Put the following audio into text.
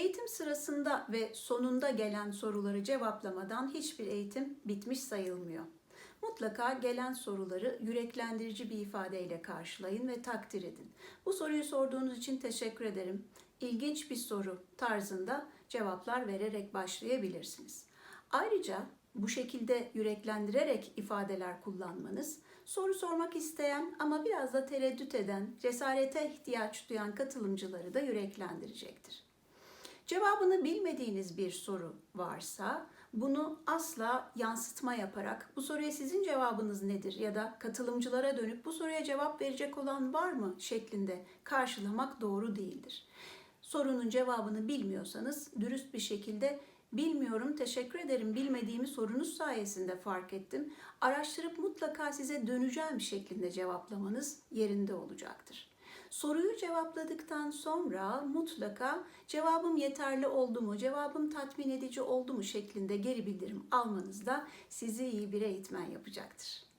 Eğitim sırasında ve sonunda gelen soruları cevaplamadan hiçbir eğitim bitmiş sayılmıyor. Mutlaka gelen soruları yüreklendirici bir ifadeyle karşılayın ve takdir edin. Bu soruyu sorduğunuz için teşekkür ederim. İlginç bir soru tarzında cevaplar vererek başlayabilirsiniz. Ayrıca bu şekilde yüreklendirerek ifadeler kullanmanız soru sormak isteyen ama biraz da tereddüt eden, cesarete ihtiyaç duyan katılımcıları da yüreklendirecektir. Cevabını bilmediğiniz bir soru varsa bunu asla yansıtma yaparak bu soruya sizin cevabınız nedir ya da katılımcılara dönüp bu soruya cevap verecek olan var mı şeklinde karşılamak doğru değildir. Sorunun cevabını bilmiyorsanız dürüst bir şekilde bilmiyorum teşekkür ederim bilmediğimi sorunuz sayesinde fark ettim. Araştırıp mutlaka size döneceğim şeklinde cevaplamanız yerinde olacaktır. Soruyu cevapladıktan sonra mutlaka cevabım yeterli oldu mu, cevabım tatmin edici oldu mu şeklinde geri bildirim almanız da sizi iyi bir eğitmen yapacaktır.